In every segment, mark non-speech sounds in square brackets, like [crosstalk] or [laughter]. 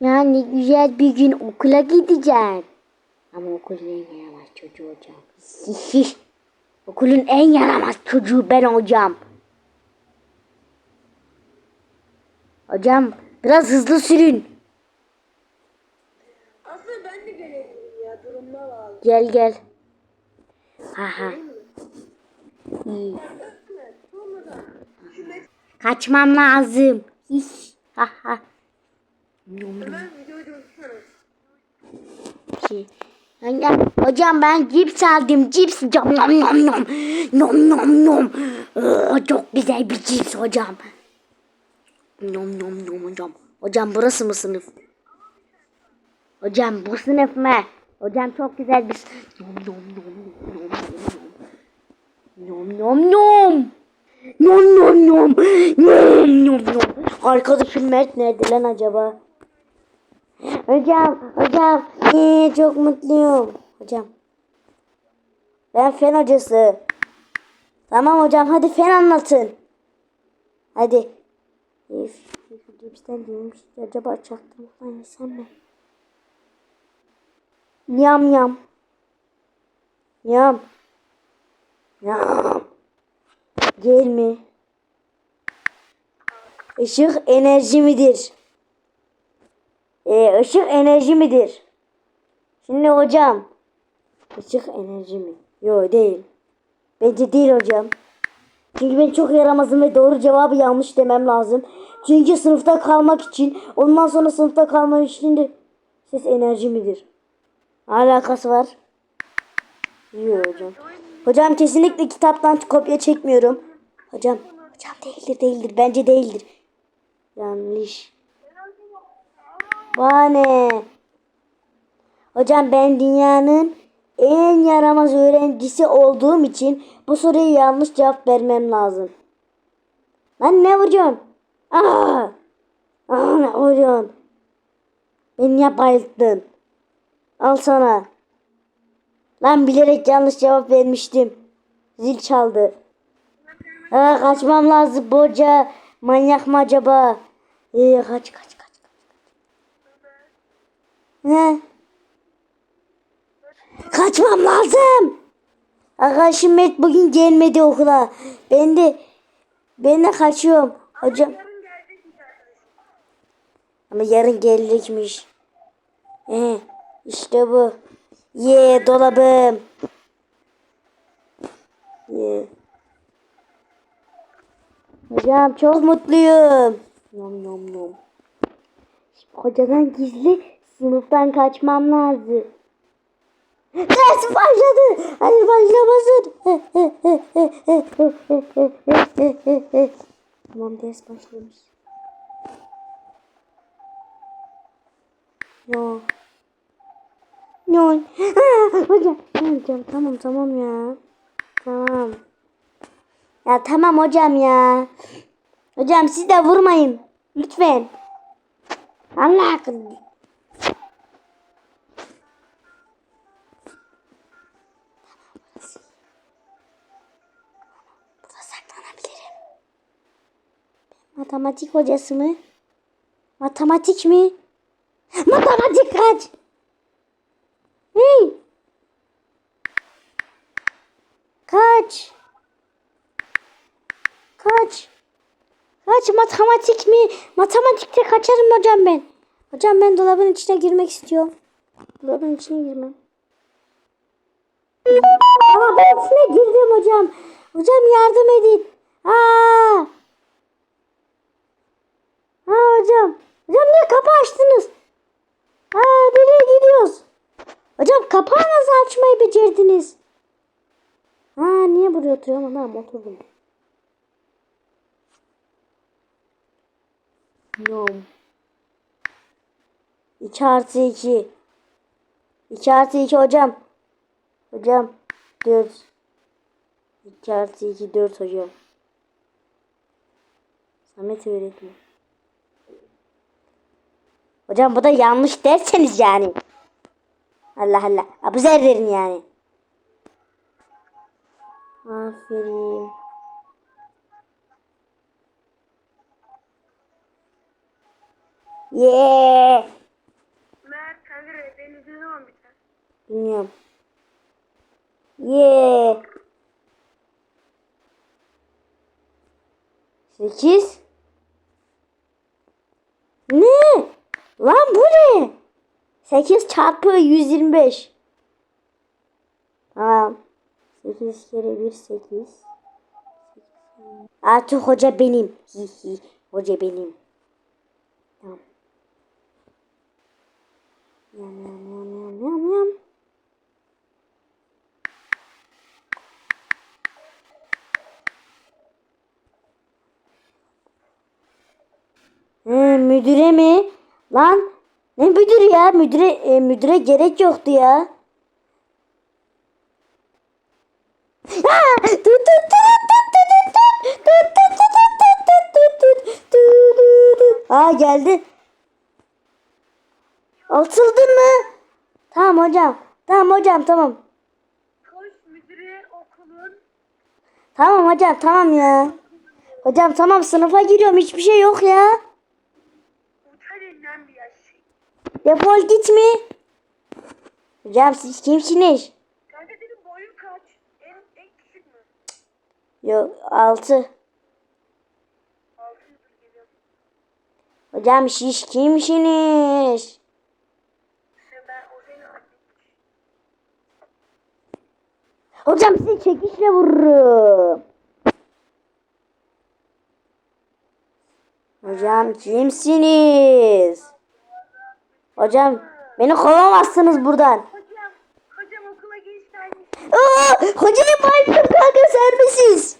Yani güzel bir gün okula gideceğim. Ama okulun en yaramaz çocuğu hocam. okulun en yaramaz çocuğu ben hocam. Hocam biraz hızlı sürün. Aslında ben de gelebilirim ya durumuna bağlı. Gel gel. Haha. İyi. Kaçmam lazım. Hiş. Haha. Videoyu durdursana. Şey. Ya, hocam ben cips aldım. Cips. Nom nom nom nom. Nom nom nom. Oo, çok güzel bir cips hocam. Nom nom nom hocam. Hocam burası mı sınıf? Hocam bu sınıf mı? Hocam çok güzel bir... Nom nom nom nom nom nom nom nom. Nom nom nom. Nom nom nom. Arkadaşım Mert nerede lan acaba? Hocam, hocam, ee, çok mutluyum. Hocam. Ben fen hocası. Tamam hocam, hadi fen anlatın. Hadi. Cipsten değilmiş. Acaba çaktırmadan yesem mi? Yam yam. Yam. Yam. Gel mi? Işık enerji midir? Ee, ışık enerji midir? Şimdi hocam. Işık enerji mi? Yok değil. Bence değil hocam. Çünkü ben çok yaramazım ve doğru cevabı yanlış demem lazım. Çünkü sınıfta kalmak için, ondan sonra sınıfta kalmak için de ses enerji midir? Alakası var. Yok hocam. Hocam kesinlikle kitaptan kopya çekmiyorum. Hocam, hocam değildir değildir. Bence değildir. Yanlış. Bana. Hocam ben dünyanın en yaramaz öğrencisi olduğum için bu soruya yanlış cevap vermem lazım. Lan ne vuruyorsun? Aa! Aa ne vuruyorsun? Beni niye bayılttın? Al sana. Lan bilerek yanlış cevap vermiştim. Zil çaldı. Aa, kaçmam lazım boca. Manyak mı acaba? Ee, kaç kaç kaç. Ne? Kaçmam lazım. Arkadaşım Mert bugün gelmedi okula. Ben de ben de kaçıyorum. Hocam ama yarın gelecekmiş. Ee, işte bu. Ye dolabım. Ye. Hocam çok mutluyum. Nom nom nom. Hocadan gizli sınıftan kaçmam lazım. Ders başladı. Hayır başlamasın. tamam ders başlamış. Yo. Yo. Hocam. Hocam tamam tamam ya. Tamam. Ya tamam hocam ya. Hocam siz de vurmayın. Lütfen. Allah akıllı. Matematik hocası mı? Matematik mi? Matematik kaç? Hey! Kaç? Kaç? Kaç matematik mi? Matematikte kaçarım hocam ben. Hocam ben dolabın içine girmek istiyorum. Dolabın içine girmem. Aa ben içine girdim hocam. Hocam yardım edin. Aa! Hocam. Hocam niye kapı açtınız? Aa nereye gidiyoruz? Hocam kapağı nasıl açmayı becerdiniz? Aa niye buraya oturuyorum? Tamam oturdum. No. 2 artı 2. 2 artı 2 hocam. Hocam 4. 2 artı 2 4 hocam. Samet öğretmen. Hocam bu da yanlış derseniz yani. Allah Allah. Abuzer verin yani. Aferin. Yeah. Deniz ne zaman biter? Bilmiyorum. Yeah. Sekiz. Ne? Lan bu ne? Sekiz çarpı yüz yirmi beş. Tamam. Sekiz kere bir sekiz. Artık hoca benim. Hi hi. Hoca benim. Tamam. Yam yam yam yam yam yam. He, müdüre mi? Lan ne müdür ya? Müdüre, e, müdüre gerek yoktu ya. Aa geldi. Atıldı mı? Tamam hocam. Tamam hocam tamam. Koş müdüre okulun. Tamam hocam tamam ya. Hocam tamam sınıfa giriyorum hiçbir şey yok ya. Defol git mi? Hocam siz kimsiniz? Kanka senin boyun kaç? En, en küçük mü? Yok altı. Hocam siz kimsiniz? Hocam sizi çekişle vururum. Hocam kimsiniz? Hocam beni kovamazsınız buradan. Hocam, hocam okula geç gelmiş. Aa, hocayı bayıldım kanka serbestsiz.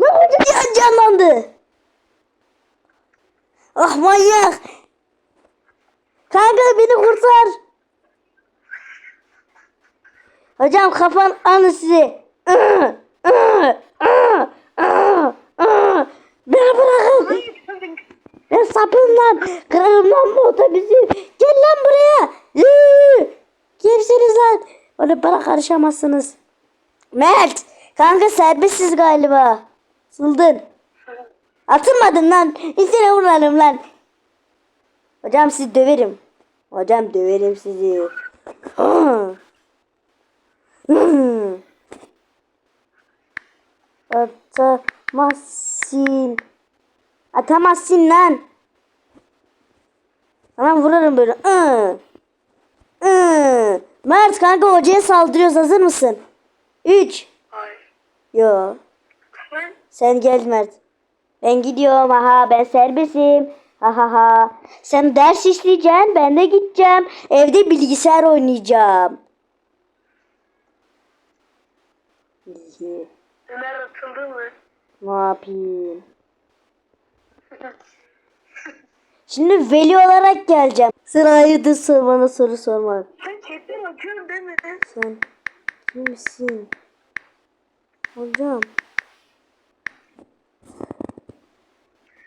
Lan hoca can canlandı. Ah manyak. Kanka beni kurtar. Hocam kafan anı size. Aa, aa, aa, aa, aa. Beni bırakın. Ben sapım lan. Kırarım lan bu otobüsü. Gel lan buraya. Kimsiniz lan? Öyle bana karışamazsınız. Mert. Kanka serbestsiz galiba. Sıldın. Atılmadın lan. İçine vuralım lan. Hocam sizi döverim. Hocam döverim sizi. Hı. Hı. Atamazsın. Atamazsın lan. Sana vururum böyle. Hı. Hı. Mert kanka hocaya saldırıyoruz. Hazır mısın? 3. Hayır. Yo. Ben Sen gel Mert. Ben gidiyorum. Aha ben serbestim. Ha ha ha. Sen ders işleyeceksin. Ben de gideceğim. Evde bilgisayar oynayacağım. İyi. Ömer atıldı mı? Ne yapayım? [laughs] Şimdi veli olarak geleceğim. Sen hayırdır sor bana soru sorma. Sen chatten bakıyorum değil mi? Sen kimsin? Hocam.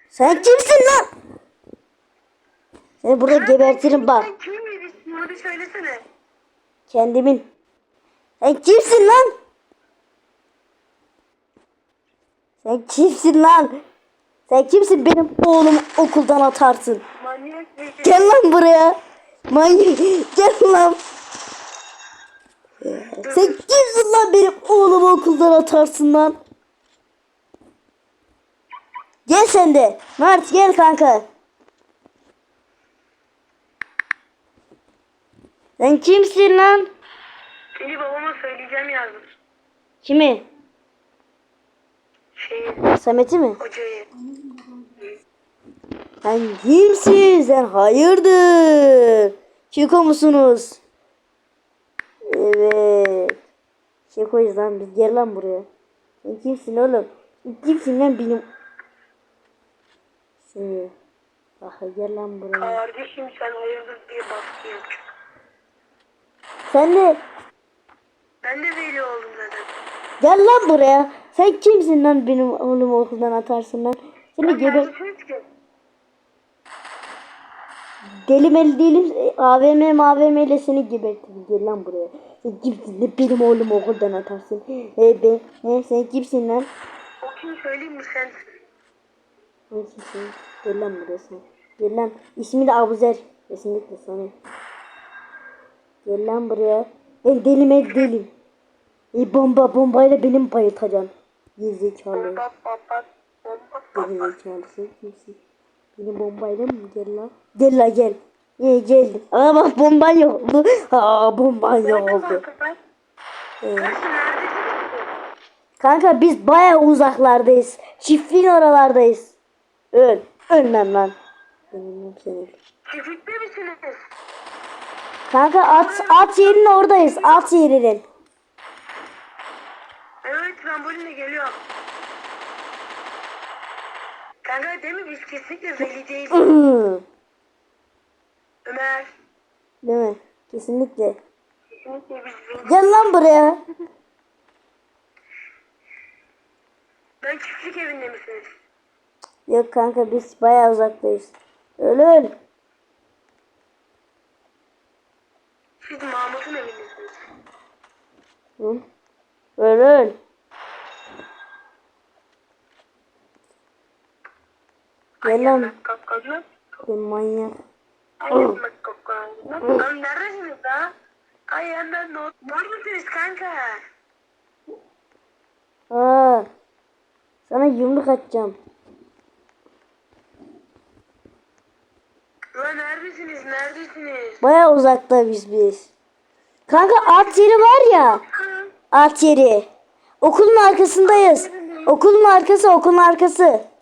Sen kimsin lan? Seni burada gebertirim bak. Sen kimin birisin? Hadi söylesene. Kendimin. Sen kimsin lan? Sen kimsin lan? Sen kimsin benim oğlumu okuldan atarsın? Manyak Gel lan buraya. Manyak. Gel lan. Sen kimsin lan benim oğlumu okuldan atarsın lan? Gel sen de. Mert gel kanka. Sen kimsin lan? Seni babama söyleyeceğim yazdım. Kimi? Şeyi, Samet'i mi? hocayı. Sen kimsin? Sen hayırdır? Çiko musunuz? Evet. Çiko'yuz lan biz. Gel lan buraya. Sen kimsin oğlum? Sen kimsin lan benim? Seni. Bak gel lan buraya. Kardeşim sen hayırdır diye baskı. Sen de Ben de veli oldum zaten. gel lan buraya. Sen kimsin lan benim oğlumu okuldan atarsın lan? Seni ki? Deli meli değilim. E, AVM AVM ile seni gebertirim. Gel lan buraya. Sen kimsin lan benim oğlumu okuldan atarsın. He be. He sen kimsin lan? O kim söyleyeyim mi sen? Kimsin? Gel lan buraya sen. Gel lan. İsmi de Abuzer. Kesinlikle Samet. Gel lan buraya. Ben delim el delim. İyi bomba bombayla benim bayıltacaksın. Gerizekalı. Bomba bomba bomba bomba. Gerizekalı sen kimsin? Beni bombayla mı gel lan? Gel lan gel. İyi geldim. Aa bak bomba yok oldu. Aa bomba yok oldu. kanka? Ee, biz baya uzaklardayız. Çiftliğin oralardayız. Öl. Ölmem lan. Ölmem seni. Çiftlikte misiniz? Kanka at at yerinin oradayız. At yerinin. Trambolinle geliyorum. Kanka değil mi biz kesinlikle veli değiliz. [clears throat] Ömer. Değil mi? Kesinlikle. Kesinlikle biz veli Gel lan buraya. Ben çiftlik evinde misiniz? Yok kanka biz baya uzaktayız. Öl öl. Siz Mahmut'un evindesiniz. Hı? Öl öl. Gel lan. Ben manyak. Lan neredesiniz daha? Ay hemen not. Var mısınız kanka? Aa. Sana yumruk atacağım. Lan neredesiniz? Neredesiniz? Baya uzakta biz biz. Kanka at yeri var ya. At yeri. Okulun arkasındayız. Okulun arkası okulun arkası.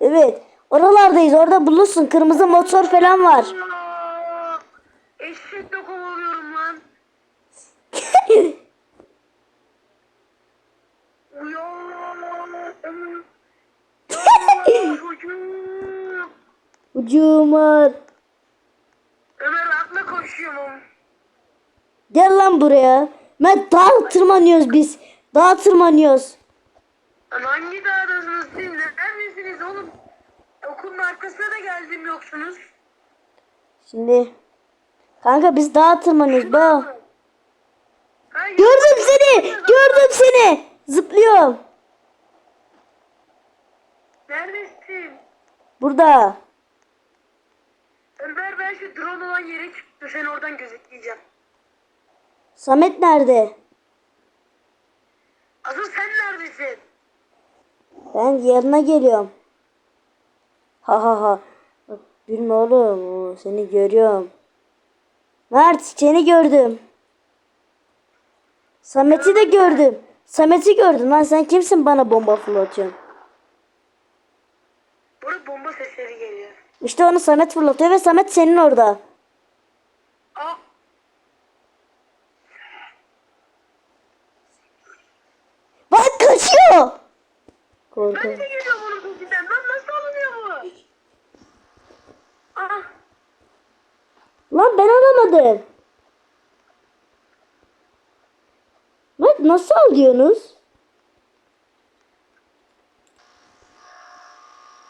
Evet. Oralardayız. Orada bulursun. Kırmızı motor falan var. Eşekle kovalıyorum lan. [laughs] Uyan! Ya çocuğum! Ucum var. Ömer atla koşuyorum. Gel lan buraya. Ben dağ tırmanıyoruz biz. Dağ tırmanıyoruz. Lan hangi dağdasınız siz? Neredesiniz oğlum? Okulun arkasına da geldim yoksunuz. Şimdi. Kanka biz dağ tırmanıyoruz. Bak. Hayır. Gördüm seni. Gördüm seni. Zıplıyorum. Neredesin? Burada. Ömer ben şu drone olan yere çıktım. Seni oradan gözetleyeceğim. Samet nerede? Asıl sen neredesin? Ben yanına geliyorum. Ha ha ha. Gülme oğlum. Seni görüyorum. Mert seni gördüm. Samet'i de gördüm. Samet'i gördüm lan sen kimsin bana bomba fırlatıyorsun? Burada bomba sesleri geliyor. İşte onu Samet fırlatıyor ve Samet senin orada. Aa! Bak kaçıyor. Ben Korkunç. de geliyorum onun peşinden. Lan nasıl alınıyor bu? Aa! Lan ben alamadım. Mert nasıl alıyorsunuz?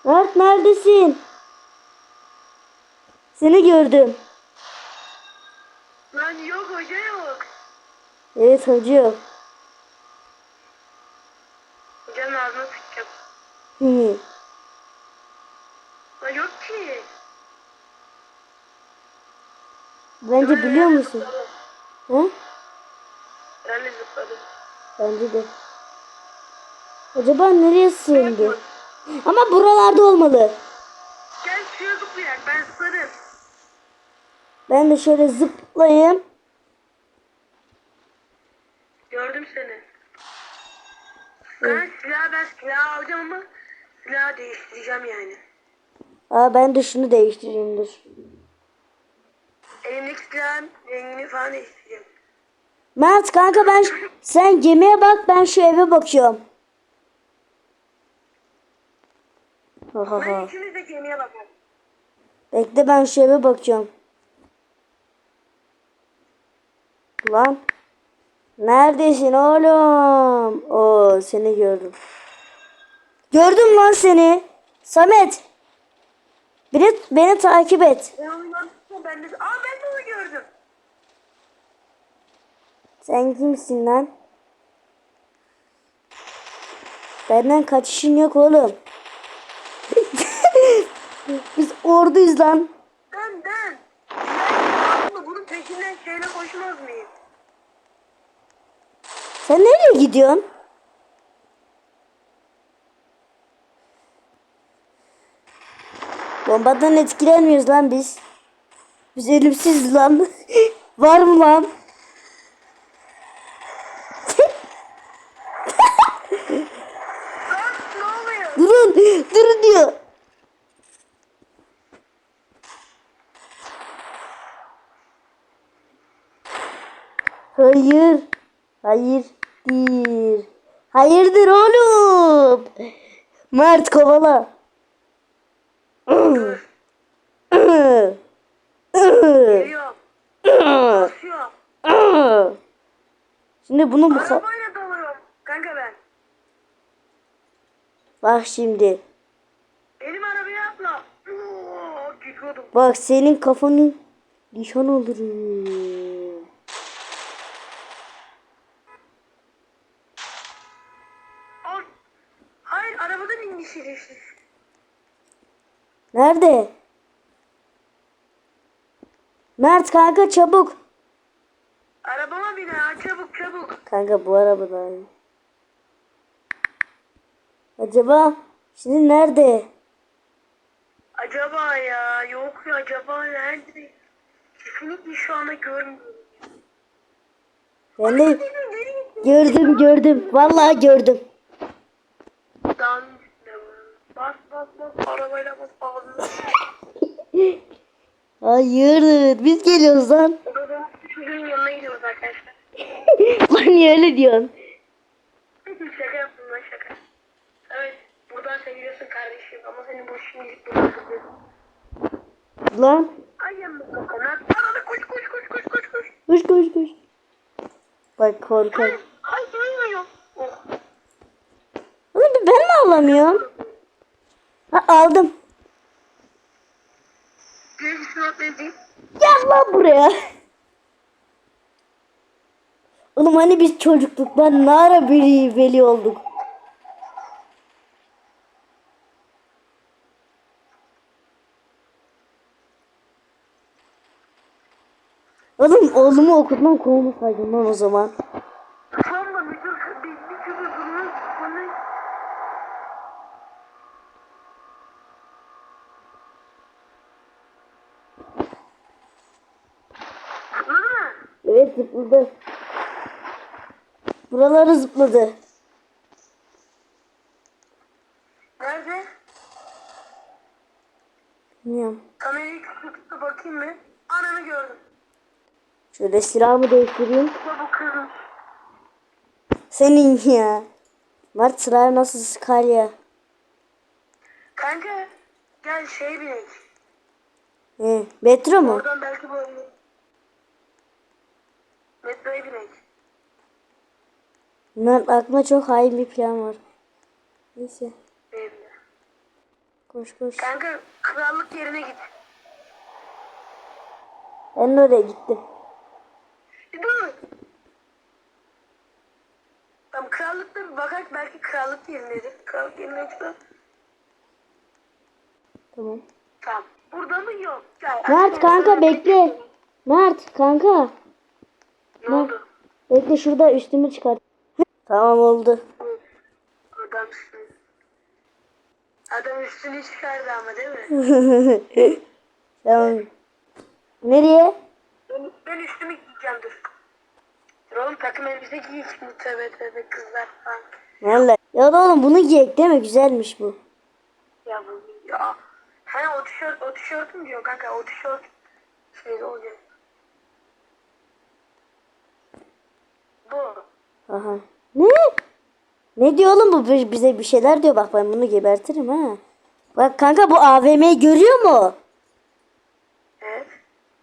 Mert neredesin? Seni gördüm. Lan yok hoca yok. Evet hocam. Hocanın ağzına sıkacağım. Hı. Lan yok ki. Bence biliyor musun? Hı? Ben de zıpladım. Bence de. Acaba nereye sığındı? Ama buralarda olmalı. Gel şuraya zıplayak. Ben sarım. Ben de şöyle zıplayayım. Gördüm seni. Ben silah ben silah alacağım ama silahı değiştireceğim yani. Aa ben de şunu değiştireyim dur. Elimdeki silahın rengini falan değiştireceğim. Mert kanka ben sen gemiye bak ben şu eve bakıyorum. Ha ha Ben ikimiz de gemiye bakalım. Bekle ben şu eve bakıyorum. Lan. Neredesin oğlum? Oo seni gördüm. Gördüm lan seni. Samet. Beni, beni takip et. Gördüm. Ben de... Aa ben de onu gördüm. Sen kimsin lan? Benden kaçışın yok oğlum. [laughs] Biz orduyuz lan. Ben ben. Ben bunun peşinden şeyle koşmaz mıyım? Sen nereye gidiyorsun? Bombadan etkilenmiyoruz lan biz. Biz ölümsüz lan. [laughs] Var mı? Lan ne oluyor? Durun, durun diyor. Hayır. Hayır değil. Hayırdır oğlum? Mert kovala. Şimdi bunu bu ka- Arabayla. Kanka ben. Bak şimdi. Benim arabaya atla. Bak senin kafanı nişan alırım. Al. Hayır arabadan indi şerefsiz. Nerede? Mert kanka çabuk. Arabama bin ha çabuk çabuk. Kanka bu arabada. Acaba şimdi nerede? Acaba ya yok ya acaba nerede? Kesinlikle şu anda görmüyorum. Ben de gördüm gördüm. Vallahi gördüm. Bas bas bas arabayla bas ağzına. Hayır biz geliyoruz lan. Çocuğun yanına gidiyoruz arkadaşlar. Lan niye öyle diyorsun? şaka yaptım lan şaka. Evet buradan seviyorsun kardeşim ama seni bu şimdilik buradan kızıyorum. Lan Ay kokonat. Arada koş koş koş koş koş koş. koş koş koş. Bak korkak. Ay duymuyor. Oh. Oğlum ben mi alamıyorum? Ha, aldım. Gel lan buraya. Oğlum hani biz çocukluk lan ne ara biri veli olduk. Oğlum oğlumu okutmam kovmasaydım lan o zaman. Sonra müdür bir, bir türlü durumu bana Anladın mı? Evet zıpladı. Buraları zıpladı. Nerede? Bilmiyorum. Kamerayı kısıkta bakayım mı? Ananı gördüm. Şöyle silahımı değiştireyim. Çabuk kızım. Senin ya. Mert sıraya nasıl sıkar ya? Kanka gel şey binek. He, metro mu? Oradan belki böyle. Metroya binek. Mert aklımda çok hain bir plan var. Neyse. Benim de. Koş koş. Kanka krallık yerine git. Ben oraya gittim. Dur. Tamam krallıkta bakak belki krallık yerindedir. Krallık yerine çıkar. Tamam. Tamam. Burada mı? Yok. Gel. Mert kanka bekle. Mert kanka. Ne oldu? Bekle şurada üstümü çıkar. tamam oldu. Adamsın. Adam üstünü çıkardı ama değil mi? [laughs] tamam. Nereye? Ben, ben üstümü giyeceğim dur. Dur oğlum takım elbise giy şimdi tövbe tövbe kızlar falan. Vallahi. Ya da oğlum bunu giyek değil mi? Güzelmiş bu. Ya bu ya. He o tişört o tişörtüm diyor kanka o tişört şeyde olacak. Bu. Aha. Ne? Ne diyor oğlum bu Bi- bize bir şeyler diyor bak ben bunu gebertirim ha. Bak kanka bu AVM'yi görüyor mu? Evet.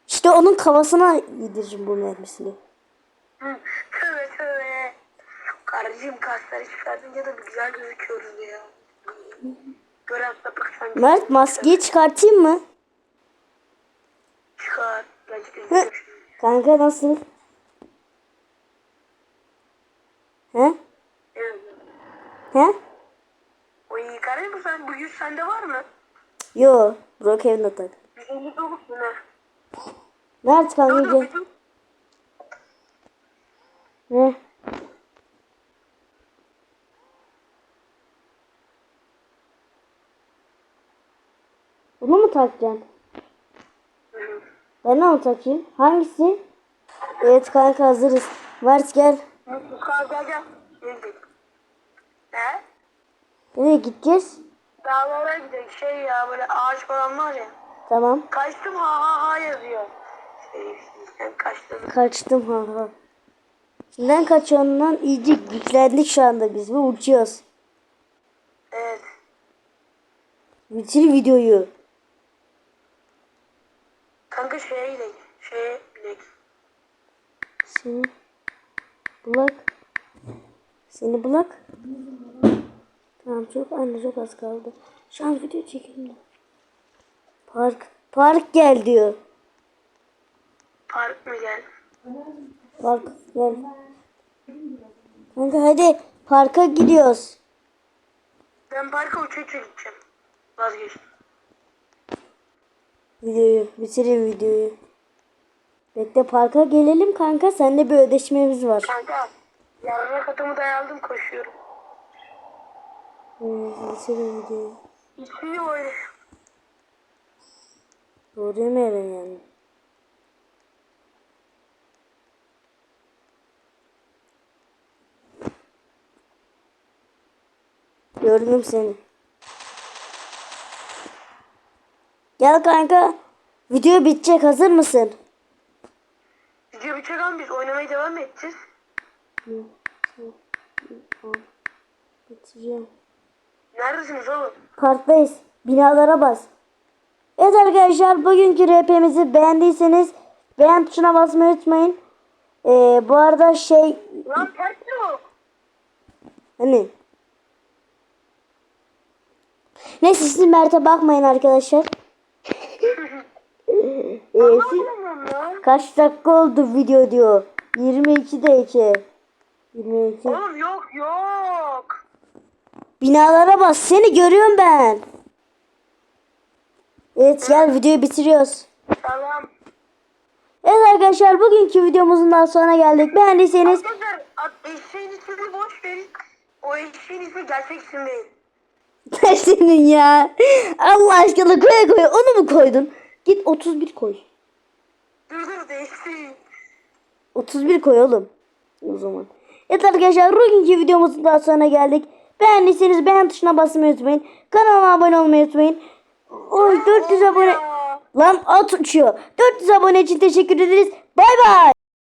İşte onun kafasına yedireceğim bu mermisini. Hı. Tövbe tövbe. Kardeşim kasları çıkartınca da bir güzel gözüküyoruz ya. Gören sapık sanki. Mert maskeyi çıkartayım mı? Çıkar. Kanka nasıl? He? Evet. He? O iyi kardeşim bu sen bu yüz sende var mı? Yo. Brookhaven'da tak. 159 mu ne? Gel. bir dur. Ne? Bunu mu takacaksın? Ben de mi takayım? Hangisi? Evet kanka hazırız. Mart gel. Gel gel gel. Ne? Nereye gideceğiz? Dağlara gidelim. Şey ya böyle ağaç falan var ya. Tamam. Kaçtım ha ha ha yazıyor. Şey, sen kaçtın. Kaçtım ha ha. Kaçıyorsun lan? İyice yüklendik şu anda biz ve uçuyoruz. Evet. Bitir videoyu. Kanka şeye gidelim. Şeye gidelim. Seni bulak. Seni bulak. Tamam çok anne çok az kaldı. Şu an video çekimde. Park. Park gel diyor. Park mı gel? Park gel. Kanka hadi parka gidiyoruz. Ben parka uça uça gideceğim. Vazgeçtim. Videoyu bitirin videoyu. Bekle parka gelelim kanka. Sende bir ödeşmemiz var. Kanka. Yarına katımı dayaldım koşuyorum. Bitirin videoyu. İçiyor böyle. Doğru yemeyelim yani. Gördüm seni. Gel kanka. Video bitecek. Hazır mısın? Video bitecek ama biz oynamaya devam edeceğiz. Bitireceğim. Neredesiniz oğlum? Parktayız. Binalara bas. Evet arkadaşlar bugünkü RP'mizi beğendiyseniz beğen tuşuna basmayı unutmayın. Ee, bu arada şey Lan ters yok. hani Neyse siz Mert'e bakmayın arkadaşlar. [laughs] Ee, siz-. Kaç dakika oldu video diyor. 22'de 2. 22. Oğlum yok yok. Binalara bas. Seni görüyorum ben. Evet gel videoyu bitiriyoruz. Tamam. Evet arkadaşlar bugünkü videomuzun daha sonuna geldik. Beğendiyseniz Arkadaşlar eşeğin ismini boş verin. O eşeğin ismi gerçek isim değil. [laughs] senin ya. Allah aşkına koy koy. Onu mu koydun? Git 31 koy. Dur dur değişti. 31 koy oğlum. O zaman. Evet arkadaşlar bugünkü videomuzun daha sonuna geldik. Beğendiyseniz beğen tuşuna basmayı unutmayın. Kanalıma abone olmayı unutmayın. Oy 400 abone. Lan at uçuyor. 400 abone için teşekkür ederiz. Bay bay.